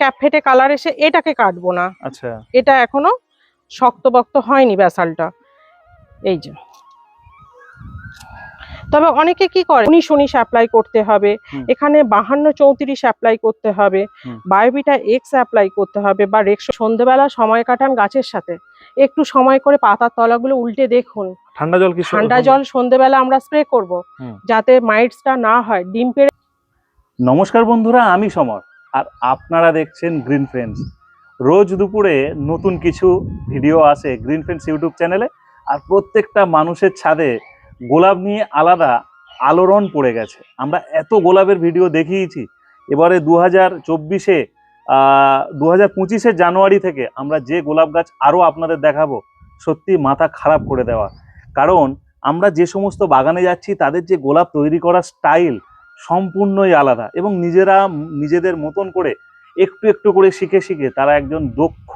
Cap ফেটে colour এসে এটাকে কাটবো না। আচ্ছা। এটা এখনও শক্তবক্ত হয়নি ব্যাসালটা। এই যে। তবে অনেকে কি করে? উনিশ উনিশ অ্যাপ্লাই করতে হবে। এখানে বাহান্ন চৌত্রিশ অ্যাপ্লাই করতে হবে। বায়োবিটা এক্স অ্যাপ্লাই করতে হবে বা রেক্স সন্ধেবেলা সময় কাটান গাছের সাথে। একটু সময় করে পাতার তলাগুলো উল্টে দেখুন। ঠান্ডা জল কি ঠান্ডা জল সন্ধ্যেবেলা আমরা স্প্রে করব। যাতে মাইটসটা না হয়। ডিম পেড়ে নমস্কার বন্ধুরা আমি সমর। আর আপনারা দেখছেন গ্রিন ফ্রেন্ডস রোজ দুপুরে নতুন কিছু ভিডিও আসে গ্রিন ফ্রেন্ডস ইউটিউব চ্যানেলে আর প্রত্যেকটা মানুষের ছাদে গোলাপ নিয়ে আলাদা আলোড়ন পড়ে গেছে। আমরা এত গোলাপের ভিডিও দেখিয়েছি। এবারে দু হাজার চব্বিশে দু হাজার পঁচিশে জানুয়ারি থেকে আমরা যে গোলাপ গাছ আরও আপনাদের দেখাবো, সত্যি মাথা খারাপ করে দেওয়া। কারণ আমরা যে সমস্ত বাগানে যাচ্ছি, তাদের যে গোলাপ তৈরি করার স্টাইল সম্পূর্ণই আলাদা এবং নিজেরা নিজেদের মতন করে একটু একটু করে শিখে শিখে তারা একজন দক্ষ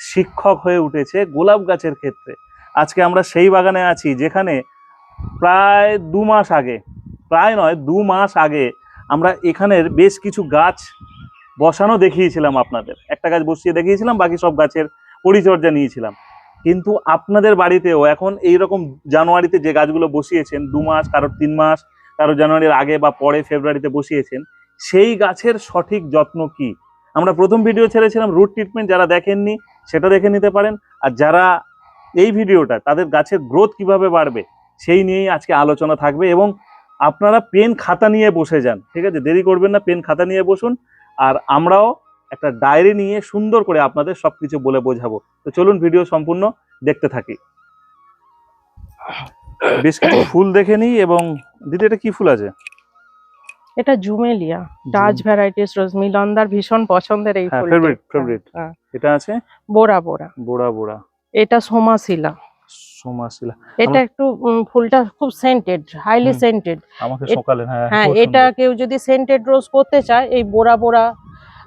শিক্ষক হয়ে উঠেছে গোলাপ গাছের ক্ষেত্রে। আজকে আমরা সেই বাগানে আছি যেখানে প্রায় দু মাস আগে, প্রায় নয়, দু মাস আগে আমরা এখানের বেশ কিছু গাছ বসানো দেখিয়েছিলাম আপনাদের। একটা গাছ বসিয়ে দেখিয়েছিলাম, বাকি সব গাছের পরিচর্যা নিয়েছিলাম। কিন্তু আপনাদের বাড়িতেও এখন এই রকম জানুয়ারিতে যে গাছগুলো বসিয়েছেন, দু মাস, কারোর তিন মাস কারও জানুয়ারির আগে বা পরে ফেব্রুয়ারিতে বসিয়েছেন, সেই গাছের সঠিক যত্ন কি? আমরা প্রথম ভিডিও ছেড়েছিলাম রুট ট্রিটমেন্ট যারা দেখেননি সেটা দেখে নিতে পারেন। আর যারা এই ভিডিওটা তাদের গাছের গ্রোথ কীভাবে বাড়বে, সেই নিয়েই আজকে আলোচনা থাকবে। এবং আপনারা পেন খাতা নিয়ে বসে যান, ঠিক আছে? দেরি করবেন না পেন খাতা নিয়ে বসুন। আর আমরাও একটা ডায়েরি নিয়ে সুন্দর করে আপনাদের সব কিছু বলে বোঝাবো। তো চলুন ভিডিও সম্পূর্ণ দেখতে থাকি। বেশ কিছু ফুল দেখে নিই এবং দিদি এটা কি ফুল আছে? এটা জুমেলিয়া ডাচ ভ্যারাইটিস রোজ মিলনদার ভীষণ পছন্দের এই হ্যাঁ ফুলটি। ফেভারিট ফেভারিট হ্যাঁ, এটা আছে? বোরা বোরা। বোড়া বোড়া এটা সোমাশিলা। সোমাশিলা। এটা একটু ফুলটা খুব সেন্টেড হাইলি সেন্টেড আমাকে সকালে হ্যাঁ হ্যাঁ এটা কেউ যদি সেন্টেড রোজ করতে চায় এই বোরা বোরা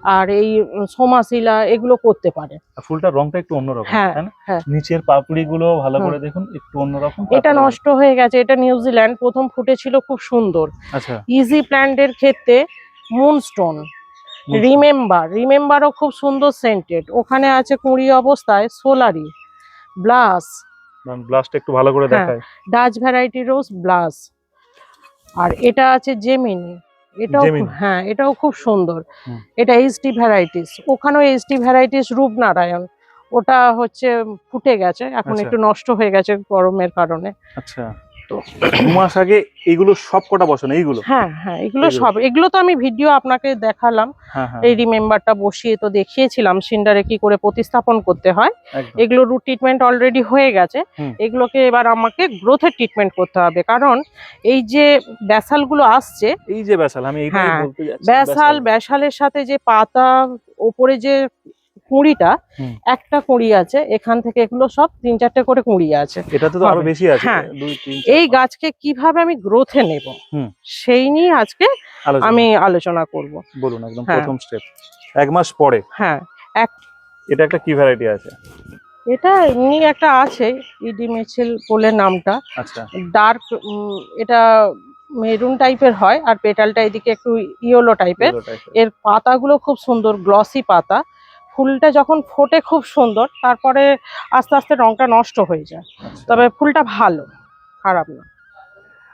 আর এই সোমাশিলা এগুলো করতে পারে। আর ফুলটার রংটা একটু অন্যরকম হ্যাঁ, হ্যাঁ। নিচের পাপড়ি গুলো ভালো করে দেখুন একটু অন্যরকম এটা নষ্ট হয়ে গেছে এটা নিউজিল্যান্ড প্রথম ফুটেছিল খুব সুন্দর। আচ্ছা। ইজি প্ল্যান্টের ক্ষেত্রে মুনস্টোন। রিমেম্বার রিমেম্বারও খুব সুন্দর সেন্টেড। ওখানে আছে কুড়ি অবস্থায় সোলারি ব্লাস। ব্লাস্ট একটু ভালো করে হ্যাঁ। দেখায় ডাচ ভ্যারাইটি রোজ ব্লাস। আর এটা আছে জেমিনি এটাও হ্যাঁ এটাও খুব সুন্দর। এটা এইচডি ভ্যারাইটিস ওখানেও এইচডি ভ্যারাইটিস রূপনারায়ণ। ওটা হচ্ছে ফুটে গেছে এখন আচ্ছা। একটু নষ্ট হয়ে গেছে গরমের কারণে। আচ্ছা। তো মাস আগে এইগুলো সব কটা বসানো এইগুলো? হ্যাঁ হ্যাঁ এগুলো এগুলো। সব এগুলো তো আমি ভিডিও আপনাকে দেখালাম। হ্যাঁ হ্যাঁ এই রিমেম্বারটা বসিয়ে তো দেখিয়েছিলাম সিন্ডারে কি করে প্রতিস্থাপন করতে হয়। এগুলো রুট ট্রিটমেন্ট অলরেডি হয়ে গেছে। এগুলোকে এবার আমাকে গ্রোথের ট্রিটমেন্ট করতে হবে। কারণ এই যে ব্যাসালগুলো আসছে এই যে ব্যাসাল আমি হ্যাঁ, ব্যাসাল। ব্যাসালের সাথে যে পাতা ওপরে যে কুঁড়িটা একটা কুঁড়ি আছে এখান থেকে এগুলো সব তিন চারটে করে কুঁড়ি আছে। এটাতে তো আরও বেশি আছে হ্যাঁ। এই গাছকে কীভাবে আমি গ্রোথে নেব। সেই নিয়ে আজকে আমি আলোচনা করব। বলুন একদম হ্যাঁ। প্রথম স্টেপ এক মাস পরে। হ্যাঁ। এটা একটা কি ভ্যারাইটি আছে? এটা এমনি একটা আছে ইডি মেছিল বলে নামটা। আচ্ছা। ডার্ক এটা মেরুন টাইপের হয় আর পেটালটা এদিকে একটু ইয়েলো টাইপের এর। এর পাতাগুলো খুব সুন্দর গ্লসি পাতা। ফুলটা যখন ফোটে খুব সুন্দর তারপরে আস্তে আস্তে রংটা নষ্ট হয়ে যায়। তবে ফুলটা ভালো খারাপ না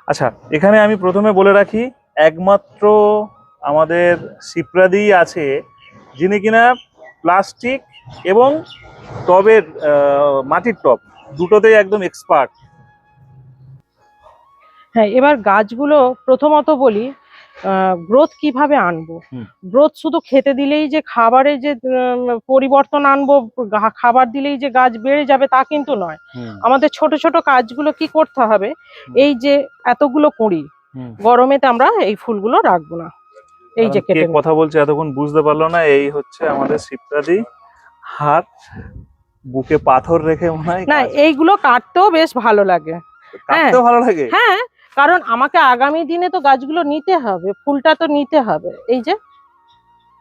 আচ্ছা এখানে আমি প্রথমে বলে রাখি একমাত্র আমাদের সিপ্রাদি আছে যিনি কিনা প্লাস্টিক এবং টবের মাটির টব দুটোতেই একদম এক্সপার্ট হ্যাঁ এবার গাছগুলো প্রথমত বলি গ্রোথ কীভাবে আনব। গ্রোথ শুধু খেতে দিলেই যে খাবারে যে পরিবর্তন আনব খাবার দিলেই যে গাছ বেড়ে যাবে তা কিন্তু নয়। আমাদের ছোট ছোট কাজগুলো কি করতে হবে? এই যে এতগুলো কুঁড়ি গরমেতে আমরা এই ফুলগুলো রাখব না। এই যে কেটে কথা বলছে এতক্ষণ বুঝতে পারল না এই হচ্ছে আমাদের সিপ্রাদি হাত বুকে পাথর রেখে মনে হয় না এইগুলো কাটতেও বেশ ভালো লাগে। কাটতেও ভালো লাগে? হ্যাঁ কারণ আমাকে আগামী দিনে তো গাছগুলো নিতে হবে ফুলটা তো নিতে হবে। এই যে?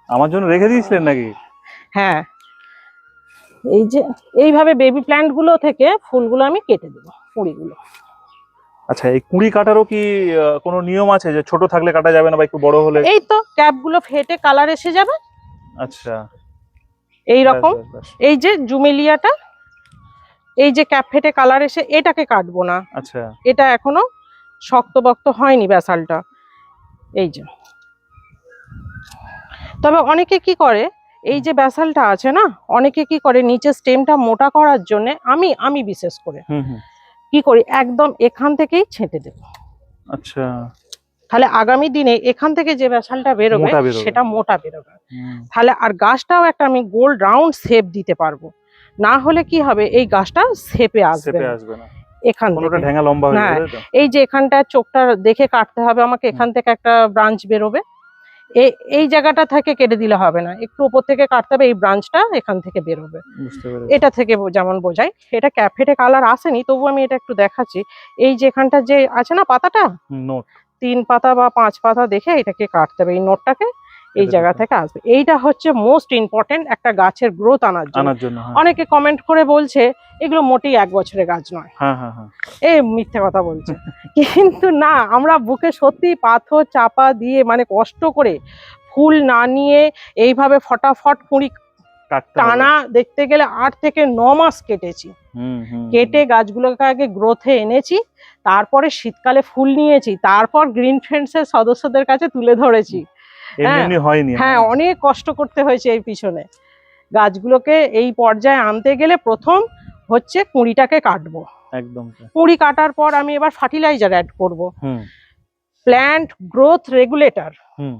আমার জন্য রেখে দিয়েছিলেন নাকি? হ্যাঁ। এই যে এইভাবে বেবি প্ল্যান্টগুলো থেকে ফুলগুলো আমি কেটে দেবো কুড়িগুলো। আচ্ছা এই কুড়ি কাটারও কি কোনো নিয়ম আছে যে ছোট থাকলে কাটা যাবে না বা একটু বড় হলে? এই তো ক্যাপগুলো ফেটে কালার এসে যাবে। আচ্ছা। এই রকম। এই যে জুমেলিয়াটা এই যে ক্যাপ ফেটে কালার এসে এটাকে কাটবো না। আচ্ছা। এটা এখনও শক্তবক্ত হয়নি ব্যাসালটা এই যে। তবে অনেকে কি করে এই যে ব্যাসালটা আছে না অনেকে কি করে নিচে স্টেমটা মোটা করার জন্য আমি আমি বিশেষ করে কি করি একদম এখান থেকেই ছেঁটে দেবো। আচ্ছা। তাহলে আগামী দিনে এখান থেকে যে ব্যাসালটা বেরোবে সেটা মোটা বেরোবে। তাহলে আর গাছটাও একটা আমি গোল রাউন্ড শেপ দিতে পারব। না হলে কি হবে এই গাছটা শেপে আসবে আসবে না। এখান কোনোটা থেকে। ঢেঙ্গা লম্বা হয়ে। যাবে এই যে এখানটা চোখটা দেখে কাটতে হবে আমাকে এখান থেকে একটা ব্রাঞ্চ বেরোবে। এই এই জায়গাটা থেকে কেটে দিলে হবে না একটু উপর থেকে কাটতে হবে এই ব্রাঞ্চটা এখান থেকে বেরোবে। এটা থেকে যেমন বোঝাই এটা ক্যাফেটে কালার আসেনি তবু আমি এটা একটু দেখাচ্ছি। এই যে এখানটা যে আছে না পাতাটা? নোট। তিন পাতা বা পাঁচ পাতা দেখে এটাকে কাটতে হবে এই নোটটাকে। এই জায়গা থেকে আসবে। এইটা হচ্ছে মোস্ট ইম্পর্টেন্ট একটা গাছের গ্রোথ আনার জন্য। হ্যাঁ। অনেকে কমেন্ট করে বলছে এগুলো মোটেই এক বছরের গাছ নয়। হ্যাঁ হ্যাঁ এ মিথ্যে কথা বলছে। কিন্তু না আমরা বুকে সত্যি পাথর চাপা দিয়ে মানে কষ্ট করে ফুল না নিয়ে এইভাবে ফটাফট কুঁড়ি টানা দেখতে গেলে আট থেকে ন মাস কেটেছি। কেটে গাছগুলোকে আগে গ্রোথে এনেছি তারপরে শীতকালে ফুল নিয়েছি তারপর গ্রিন ফ্রেন্ডসের সদস্যদের কাছে তুলে ধরেছি। এমনি হয়নি হ্যাঁ অনেক কষ্ট করতে হয়েছে এই পিছনে। গাছগুলোকে এই পর্যায়ে আনতে গেলে প্রথম হচ্ছে কুঁড়িটাকে কাটবো। একদম। কুঁড়ি কাটার পর আমি এবার ফার্টিলাইজার অ্যাড করব। প্ল্যান্ট গ্রোথ রেগুলেটর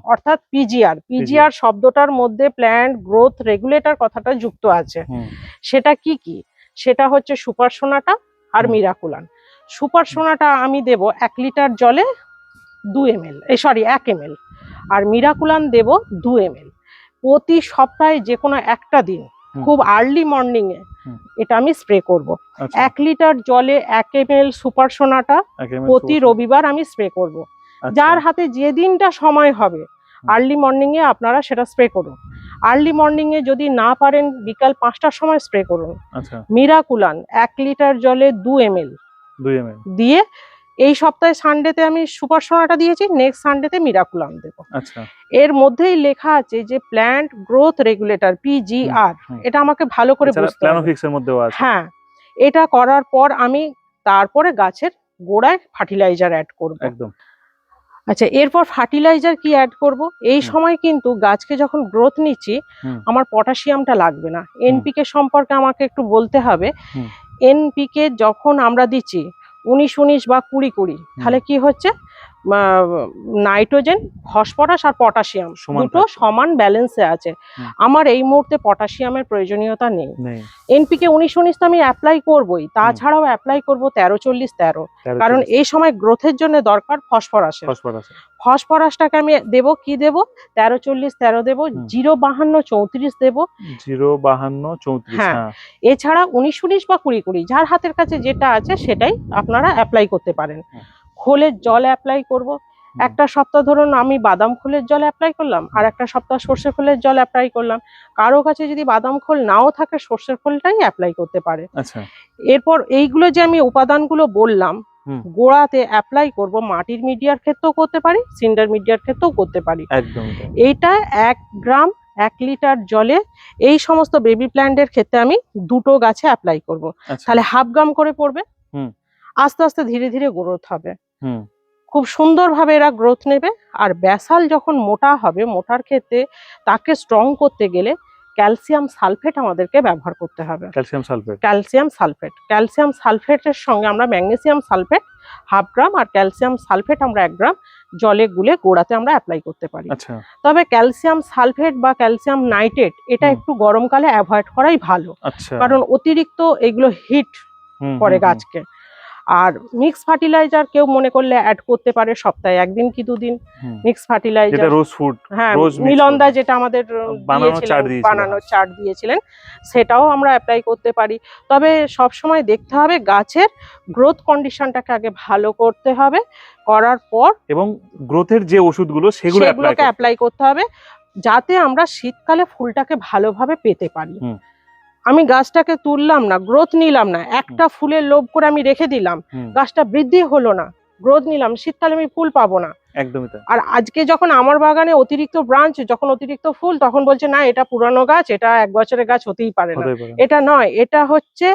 অর্থাৎ পিজিআর পিজিআর শব্দটার মধ্যে প্ল্যান্ট গ্রোথ রেগুলেটর কথাটা যুক্ত আছে। সেটা কি কি? সেটা হচ্ছে সুপার সোনাটা আর। মিরাকুলান সুপার সোনাটা আমি দেব এক লিটার জলে দু এম এল সরি এক এম এল আর মিরাকুলান দেব দু এম এল। প্রতি সপ্তাহে যে কোনো একটা দিন খুব আর্লি মর্নিং এ এটা আমি স্প্রে করব। আচ্ছা। এক লিটার জলে এক এম এল সুপার সোনাটা প্রতি রবিবার আমি স্প্রে করব। আচ্ছা, যার হাতে যে দিনটা সময় হবে আর্লি মর্নিং এ আপনারা সেটা স্প্রে করুন। আর্লি মর্নিং এ যদি না পারেন বিকাল পাঁচটার সময় স্প্রে করুন। আচ্ছা। মিরাকুলান এক লিটার জলে দু এম এল। দিয়ে এই সপ্তাহে সানডেতে আমি সুপার সোনাটা দিয়েছি নেক্সট সানডেতে মিরাকুলাম দেবো। আচ্ছা। এর মধ্যেই লেখা আছে যে প্ল্যান্ট গ্রোথ রেগুলেটর পিজিআর। এটা আমাকে ভালো করে বুঝতে হবে। হ্যাঁ এটা করার পর আমি তারপরে গাছের গোড়ায় ফার্টিলাইজার অ্যাড করব। একদম। আচ্ছা এরপর ফার্টিলাইজার কি অ্যাড করব? এই সময় কিন্তু গাছকে যখন গ্রোথ নিচ্ছি আমার পটাশিয়ামটা লাগবে না। এনপিকে সম্পর্কে আমাকে একটু বলতে হবে। এনপিকে যখন আমরা দিচ্ছি উনিশ উনিশ বা কুড়ি কুড়ি। তাহলে কি হচ্ছে? নাইট্রোজেন ফসফরাস আর পটাশিয়াম দুটো সমান ব্যালেন্সে আছে। আমার এই মুহূর্তে পটাশিয়ামের প্রয়োজনীয়তা নেই। এনপিকে উনিশ উনিশ তো আমি অ্যাপ্লাই করবই তাছাড়াও অ্যাপ্লাই করব তেরো চল্লিশ তেরো। কারণ এই সময় গ্রোথের জন্য দরকার ফসফরাস ফসফরাসটাকে আমি দেব কি দেব? তেরো চল্লিশ তেরো দেব জিরো বাহান্ন চৌত্রিশ দেব। জিরো বাহান্ন চৌত্রিশ হ্যাঁ। হ্যাঁ। এছাড়া উনিশ উনিশ বা কুড়ি কুড়ি যার হাতের কাছে যেটা আছে সেটাই আপনারা অ্যাপ্লাই করতে পারেন। খোলের জল অ্যাপ্লাই করব। একটা সপ্তাহ ধরুন আমি বাদাম খোলের জল অ্যাপ্লাই করলাম আর একটা সপ্তাহ সর্ষে খোলের জল অ্যাপ্লাই করলাম। কারও কাছে যদি বাদাম খোল নাও থাকে সর্ষের খোলটাই অ্যাপ্লাই করতে পারে। আচ্ছা। এরপর এইগুলো যে আমি উপাদানগুলো বললাম গোড়াতে অ্যাপ্লাই করব মাটির মিডিয়ার ক্ষেত্রেও করতে পারি সিন্ডার মিডিয়ার ক্ষেত্রেও করতে পারি। একদম। এইটা এক গ্রাম এক লিটার জলে এই সমস্ত বেবি প্ল্যান্টের ক্ষেত্রে আমি দুটো গাছে অ্যাপ্লাই করব। আচ্ছা। তাহলে হাফ গ্রাম করে পড়বে। হুম। আস্তে আস্তে ধীরে ধীরে গ্রোথ হবে। খুব সুন্দরভাবে এরা গ্রোথ নেবে। আর ব্যাসাল যখন মোটা হবে মোটার ক্ষেত্রে তাকে স্ট্রং করতে গেলে ক্যালসিয়াম সালফেট আমাদেরকে ব্যবহার করতে হবে। Calcium sulphate calcium sulphate calcium সালফেটের সঙ্গে আমরা ম্যাগনেসিয়াম সালফেট হাফ গ্রাম আর ক্যালসিয়াম সালফেট আমরা এক গ্রাম জলে গুলে গোড়াতে আমরা অ্যাপ্লাই করতে পারি। আচ্ছা। তবে ক্যালসিয়াম সালফেট বা ক্যালসিয়াম নাইট্রেট এটা একটু গরমকালে অ্যাভয়েড করাই ভালো। আচ্ছা। কারণ অতিরিক্ত এগুলো হিট করে। গাছকে। আর মিক্স ফার্টিলাইজার কেউ মনে করলে অ্যাড করতে পারে সপ্তাহে একদিন কি দুদিন। মিক্স ফার্টিলাইজার রোজ ফুড হ্যাঁ মিলনদা যেটা আমাদের আহ, বানানো দিয়েছিলেন, chart দিয়েছিল, বানানো চার্ট দিয়েছিলেন সেটাও আমরা অ্যাপ্লাই করতে পারি। তবে সব সময় দেখতে হবে গাছের গ্রোথ কন্ডিশনটাকে আগে ভালো করতে হবে করার পর এবং গ্রোথের যে ওষুধগুলো সেগুলো সেগুলোকে অ্যাপ্লাই করতে হবে যাতে আমরা শীতকালে ফুলটাকে ভালোভাবে পেতে পারি। আমি গাছটাকে তুললাম না গ্রোথ নিলাম না একটা ফুলের লোভ করে আমি রেখে দিলাম গাছটা বৃদ্ধি হলো না গ্রোথ নিলাম শীতকালে আমি ফুল পাবো না। একদমই আর আজকে যখন আমার বাগানে অতিরিক্ত ব্রাঞ্চ যখন অতিরিক্ত ফুল তখন বলছে না এটা পুরানো গাছ এটা এক বছরের গাছ হতেই পারে না। এটা নয় এটা হচ্ছে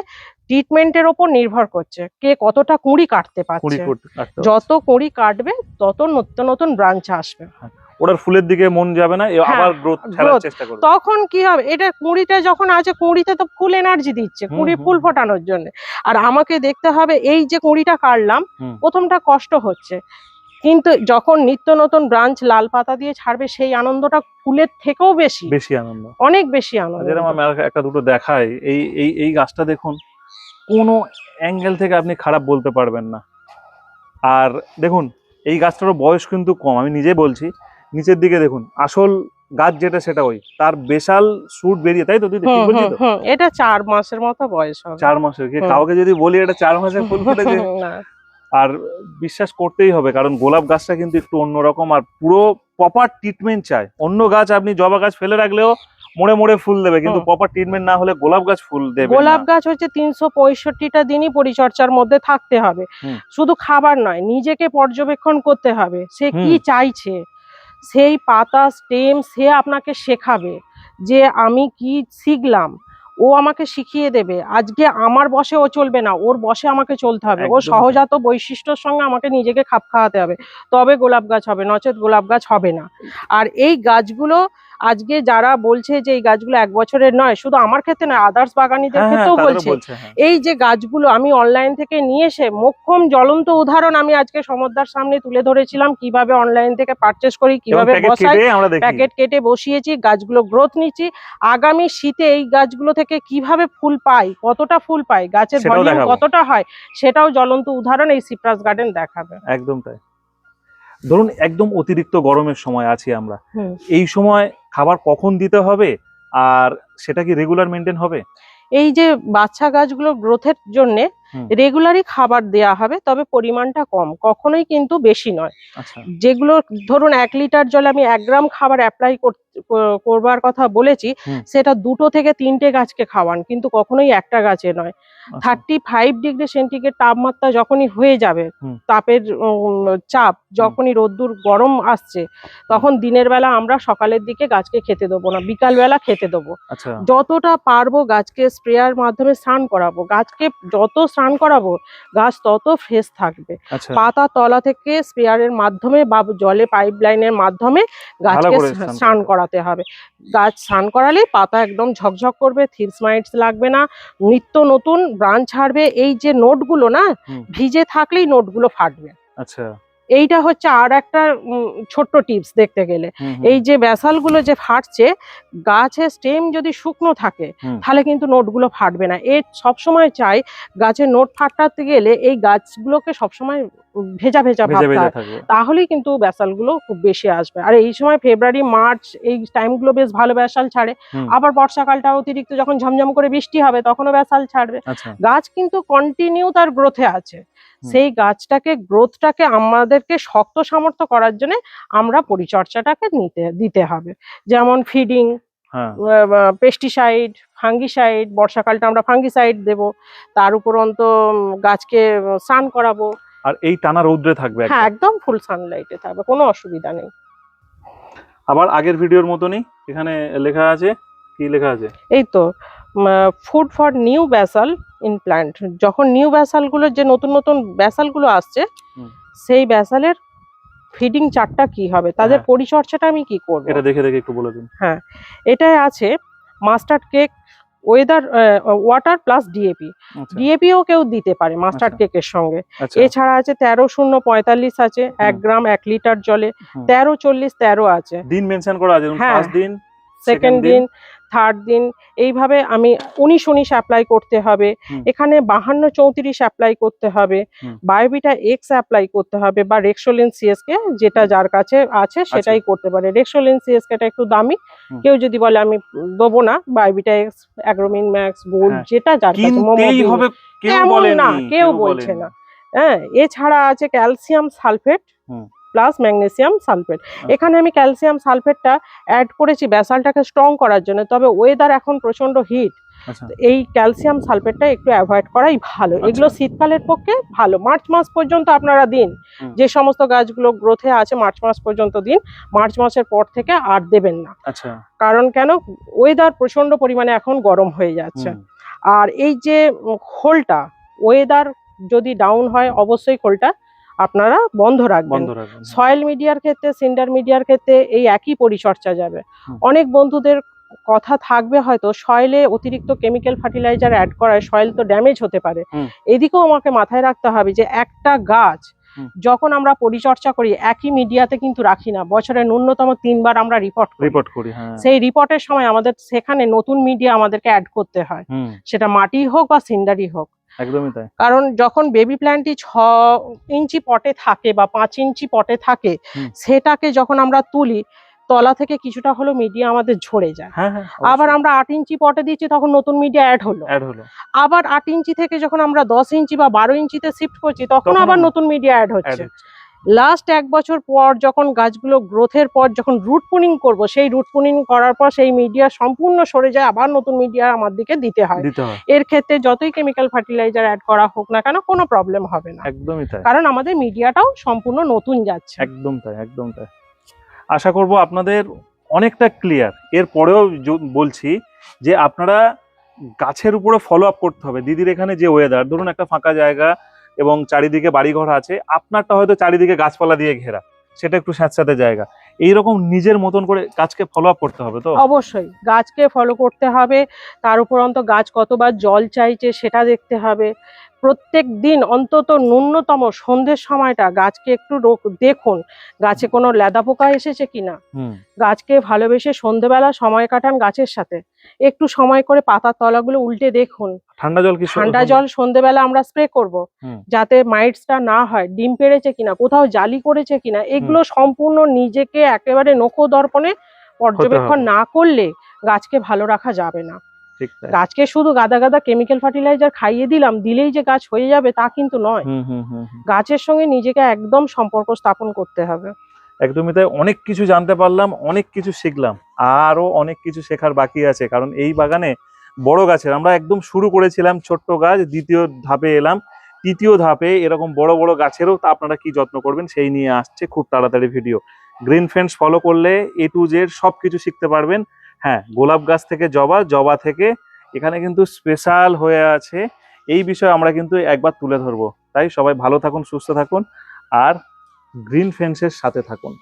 ট্রিটমেন্টের ওপর নির্ভর করছে কে কতটা কুঁড়ি কাটতে পারছে। যত কুঁড়ি কাটবে তত নতুন নতুন ব্রাঞ্চ আসবে। ওটার ফুলের দিকে মন যাবে না হ্যাঁ, আবার গ্রোথ ফেলার চেষ্টা করবে। তখন কি হবে? এটা কুঁড়িটা যখন আছে কুঁড়িতে তো ফুল এনার্জি দিচ্ছে কুঁড়ি ফুল ফোটানোর জন্য। আর আমাকে দেখতে হবে এই যে কুঁড়িটা কাটলাম প্রথমটা কষ্ট হচ্ছে। কিন্তু যখন নিত্য নতুন ব্রাঞ্চ লাল পাতা দিয়ে ছাড়বে সেই আনন্দটা ফুলের থেকেও বেশি। বেশি আনন্দ। অনেক বেশি আনন্দ। যেরকম আমি একটা দুটো দেখাই এই এই এই গাছটা দেখুন কোনো অ্যাঙ্গেল থেকে আপনি খারাপ বলতে পারবেন না। আর দেখুন এই গাছটারও বয়স কিন্তু কম আমি নিজে বলছি নিচের দিকে দেখুন আসল গাছ যেটা সেটা ওই তার বেশাল শুট বেরিয়ে তাই তো দিদি? ঠিক বলছি তো? এটা চার মাসের মতো বয়স হবে। চার মাসের কি কাউকে যদি বলি এটা চার মাসের ফুল ফুটেছে আর বিশ্বাস করতেই হবে কারণ গোলাপ গাছটা কিন্তু একটু অন্যরকম আর পুরো প্রপার ট্রিটমেন্ট চায় অন্য গাছ আপনি জবা গাছ ফেলে রাখলেও মোড়ে মোড়ে ফুল দেবে কিন্তু। প্রপার ট্রিটমেন্ট না হলে গোলাপ গাছ ফুল দেবে গোলাপ গাছ হচ্ছে তিনশো পঁয়ষট্টিটা দিনই পরিচর্যার মধ্যে থাকতে হবে। শুধু খাবার নয় নিজেকে পর্যবেক্ষণ করতে হবে সে কি চাইছে? সেই পাতা স্টেম সে আপনাকে শেখাবে যে আমি কি শিখলাম। ও আমাকে শিখিয়ে দেবে। আজকে আমার বসে ও চলবে না ওর বসে আমাকে চলতে হবে। ও সহজাত বৈশিষ্ট্যর সঙ্গে আমাকে নিজেকে খাপ খাওয়াতে হবে। তবে গোলাপ গাছ হবে নচেত গোলাপ গাছ হবে না। আর এই গাছগুলো আজকে যারা বলছে যে এই গাছগুলো এক বছরের নয় শুধু আমার ক্ষেত্রে নয় আদার্স বাগানিদের হ্যাঁ, হ্যাঁ, ক্ষেত্রেও বলছে। হ্যাঁ। এই যে গাছগুলো আমি অনলাইন থেকে নিয়ে এসে মোক্ষম জ্বলন্ত উদাহরণ আমি আজকে সমদ্দার সামনে তুলে ধরেছিলাম কীভাবে অনলাইন থেকে পারচেস করি কীভাবে বসাই প্যাকেট কেটে বসিয়েছি গাছগুলো গ্রোথ নিচ্ছি। আগামী শীতে এই গাছগুলো থেকে কীভাবে ফুল পাই কতটা ফুল পাই গাছের ভলিউম কতটা হয় সেটাও জ্বলন্ত উদাহরণ এই সিপ্রাস গার্ডেন দেখাবে। একদম তাই। ধরুন একদম অতিরিক্ত গরমের সময় আছি আমরা। এই সময় খাবার কখন দিতে হবে? আর সেটা কি রেগুলার মেনটেন হবে? এই যে বাচ্চা গাছগুলো গ্রোথের জন্য। রেগুলারই খাবার দেয়া হবে তবে পরিমাণটা কম। কখনোই কিন্তু বেশি নয়। আচ্ছা। যেগুলো ধরুন এক লিটার জলে আমি এক গ্রাম খাবার অ্যাপ্লাই করবার কথা বলেছি সেটা দুটো থেকে তিনটে গাছকে খাওয়ান কিন্তু কখনোই একটা গাছে নয়। থার্টি ফাইভ ডিগ্রি সেন্টিগ্রেড তাপমাত্রা যখনই হয়ে যাবে তাপের চাপ যখনই রোদ্দুর গরম আসছে তখন দিনের বেলা আমরা সকালের দিকে গাছকে খেতে দেবো না বিকাল বেলা খেতে দেবো। আচ্ছা। যতটা পারব গাছকে স্প্রেয়ার মাধ্যমে স্নান করাবো। গাছকে যত স্নান করাবো গাছ তত ফ্রেশ থাকবে। আচ্ছা। পাতা তলা থেকে স্প্রেয়ারের মাধ্যমে বা জলে পাইপ লাইনের মাধ্যমে গাছকে স্নান স্নান করাতে করাতে হবে। গাছ স্নান করালে পাতা একদম ঝকঝক করবে থিপসমাইটস লাগবে না নিত্য নতুন ব্রাঞ্চ ছাড়বে। এই যে নোটগুলো না ভিজে থাকলেই নোটগুলো ফাটবে। আচ্ছা। এইটা হচ্ছে আর একটা ছোট্ট টিপস দেখতে গেলে। এই যে ব্যাসালগুলো যে ফাটছে গাছের স্টেম যদি শুকনো থাকে তাহলে কিন্তু নোটগুলো ফাটবে না। এ সবসময় চাই গাছের নোট ফাটাতে গেলে এই গাছগুলোকে সবসময় ভেজা ভেজা থাকবে। তাহলেই কিন্তু ব্যাসালগুলো খুব বেশি আসবে। আর এই সময় ফেব্রুয়ারি মার্চ এই টাইমগুলো বেশ ভালো ব্যাসাল ছাড়ে। আবার বর্ষাকালটা অতিরিক্ত যখন ঝমঝম করে বৃষ্টি হবে তখনও ব্যাসাল ছাড়বে। আচ্ছা। গাছ কিন্তু কন্টিনিউ তার গ্রোথে আছে। সেই গাছটাকে গ্রোথটাকে আমাদেরকে শক্ত সামর্থ্য করার জন্য আমরা পরিচর্যাটাকে নিতে দিতে হবে। যেমন ফিডিং পেস্টিসাইড ফাঙ্গিসাইড বর্ষাকালটা আমরা ফাঙ্গিসাইড দেব। তার উপরন্ত গাছকে স্নান করাবো। আর এই টানা রৌদ্রে থাকবে হ্যাঁ একদম। ফুল সানলাইটে থাকবে কোনো অসুবিধা নেই। আবার আগের ভিডিওর মতনই এখানে লেখা আছে কি লেখা আছে? এই তো food for new basal in plant যখন নিউ ব্যাসালগুলোর যে নতুন নতুন ব্যাসালগুলো আসছে সেই ব্যাসালের ফিডিং চারটা কি হবে? তাদের হ্যাঁ। পরিচর্যাটা আমি কি করব? এটা দেখে দেখে একটু বলে দিন। হ্যাঁ এটাই আছে mustard cake weather water plus DAP ডিএপিও কেউ দিতে পারে মাস্টার্ড আচ্ছা। কেকের সঙ্গে। আচ্ছা। এছাড়া আছে তেরো শূন্য পঁয়তাল্লিশ আছে এক গ্রাম এক লিটার জলে। তেরো চল্লিশ তেরো আছে। দিন মেনশন করা আছে হ্যাঁ। ফার্স্ট দিন সেকেন্ড দিন থার্ড দিন এইভাবে আমি উনিশ উনিশ অ্যাপ্লাই করতে হবে। এখানে বাহান্ন চৌত্রিশ অ্যাপ্লাই করতে হবে। বায়োবিটা এক্স অ্যাপ্লাই করতে হবে বা রেক্সোলিন সিএসকে যেটা যার কাছে আছে সেটাই করতে পারে। রেক্সোলিন সিএসকেটা একটু দামি। কেউ যদি বলে আমি দেবো না Biovita X Agromin Max Gold. যেটা যার কাছে হবে কেউ এমন না, কেউ বলছে না। হ্যাঁ এছাড়া আছে calcium sulphate. Plus magnesium sulphate এখানে আমি ক্যালসিয়াম সালফেটটা অ্যাড করেছি ব্যাসালটাকে স্ট্রং করার জন্য তবে ওয়েদার এখন প্রচণ্ড হিট আচ্ছা। এই ক্যালসিয়াম সালফেটটা একটু অ্যাভয়েড করাই ভালো। আচ্ছা। এগুলো শীতকালের পক্ষে ভালো। মার্চ মাস পর্যন্ত আপনারা দিন। যে সমস্ত গাছগুলো গ্রোথে আছে মার্চ মাস পর্যন্ত দিন। মার্চ মাসের পর থেকে আর দেবেন না। আচ্ছা। কারণ কেন? ওয়েদার প্রচণ্ড পরিমাণে এখন গরম হয়ে যাচ্ছে। আর এই যে খোলটা ওয়েদার যদি ডাউন হয় অবশ্যই খোলটা আপনারা বন্ধ রাখবেন। সয়েল মিডিয়ার ক্ষেত্রে সিন্ডার মিডিয়ার ক্ষেত্রে এই একই পরিচর্যা যাবে। অনেক বন্ধুদের কথা থাকবে হয়তো সয়েলে অতিরিক্ত কেমিক্যাল ফার্টিলাইজার অ্যাড করায় সয়েল তো ড্যামেজ হতে পারে। এদিকেও আমাকে মাথায় রাখতে হবে যে একটা গাছ যখন আমরা পরিচর্যা করি একই মিডিয়াতে কিন্তু রাখি না। বছরে ন্যূনতম তিনবার আমরা রিপোর্ট করি। রিপোর্ট করি হ্যাঁ। সেই রিপোর্টের সময় আমাদের সেখানে নতুন মিডিয়া আমাদেরকে অ্যাড করতে হয়। সেটা মাটি হোক বা সিন্ডারি হোক। একদমই তাই। কারণ যখন বেবি প্ল্যান্টটি ছ ইঞ্চি পটে থাকে বা পাঁচ ইঞ্চি পটে থাকে সেটাকে যখন আমরা তুলি তলা থেকে কিছুটা হলো মিডিয়া আমাদের ঝরে যায়। হ্যাঁ হ্যাঁ আবার আমরা আট ইঞ্চি পটে দিচ্ছি তখন নতুন মিডিয়া অ্যাড হলো। আবার আট ইঞ্চি থেকে যখন আমরা দশ ইঞ্চি বা বারো ইঞ্চিতে শিফট করছি তখন আবার নতুন মিডিয়া অ্যাড হচ্ছে। লাস্ট এক বছর পর যখন গাছগুলো গ্রোথের পর যখন রুট পুনিং করব সেই রুট পুনিং করার পর সেই মিডিয়া সম্পূর্ণ সরে যায় আবার নতুন মিডিয়া আমার দিকে দিতে হয়। এর ক্ষেত্রে যতই কেমিক্যাল ফার্টিলাইজার অ্যাড করা হোক না কেন কোনো প্রবলেম হবে না। একদমই তাই। কারণ আমাদের মিডিয়াটাও সম্পূর্ণ নতুন যাচ্ছে। একদম তাই একদম তাই। আশা করব আপনাদের অনেকটা ক্লিয়ার এর পরেও বলছি যে আপনারা গাছের উপরে ফলো আপ করতে হবে। দিদির এখানে যে ওয়েদার ধরুন একটা ফাঁকা জায়গা এবং চারিদিকে বাড়িঘর আছে আপনারটা হয়তো চারিদিকে গাছপালা দিয়ে ঘেরা। সেটা একটু স্যাঁতস্যাঁতে জায়গা। এইরকম নিজের মতন করে গাছকে ফলো আপ করতে হবে তো? অবশ্যই। গাছকে ফলো করতে হবে। তার উপরন্ত গাছ কতবার জল চাইছে সেটা দেখতে হবে। প্রত্যেক দিন অন্তত ন্যূনতম সন্ধ্যের সময়টা গাছকে একটু দেখুন গাছে কোনো লেদা পোকা এসেছে কিনা গাছকে ভালোবেসে সন্ধ্যেবেলা সময় কাটান গাছের সাথে। একটু সময় করে পাতার তলাগুলো উল্টে দেখুন। ঠান্ডা জল কি ঠান্ডা জল সন্ধ্যেবেলা আমরা স্প্রে করব। যাতে মাইটসটা না হয় ডিম পেড়েছে কিনা কোথাও জালি করেছে কিনা এগুলো সম্পূর্ণ নিজেকে একেবারে নখো দর্পণে পর্যবেক্ষণ না করলে গাছকে ভালো রাখা যাবে না। গাছকে শুধু গাদা গাদা কেমিক্যাল ফার্টিলাইজার খাইয়ে দিলাম দিলেই যে গাছ হয়ে যাবে তা কিন্তু নয়। গাছের সঙ্গে নিজেকে একদম সম্পর্ক স্থাপন করতে হবে। একদমই তাই। অনেক কিছু জানতে পারলাম অনেক কিছু শিখলাম আরও অনেক কিছু শেখার বাকি আছে কারণ এই বাগানে বড় গাছের। আমরা একদম শুরু করেছিলাম ছোট্ট গাছ, দ্বিতীয় ধাপে এলাম। তৃতীয় ধাপে এরকম বড় বড় গাছেরও তা আপনারা কি যত্ন করবেন সেই নিয়ে আসছে খুব তাড়াতাড়ি ভিডিও। গ্রিন ফ্রেন্ডস ফলো করলে এ টু জেড সব কিছু শিখতে পারবেন। হ্যাঁ গোলাপ গাছ থেকে জবা জবা থেকে এখানে কিন্তু স্পেশাল হয়ে আছে। এই বিষয়ে আমরা কিন্তু একবার তুলে ধরবো। তাই সবাই ভালো থাকুন, সুস্থ থাকুন আর গ্রিন ফেন্সের সাথে থাকুন।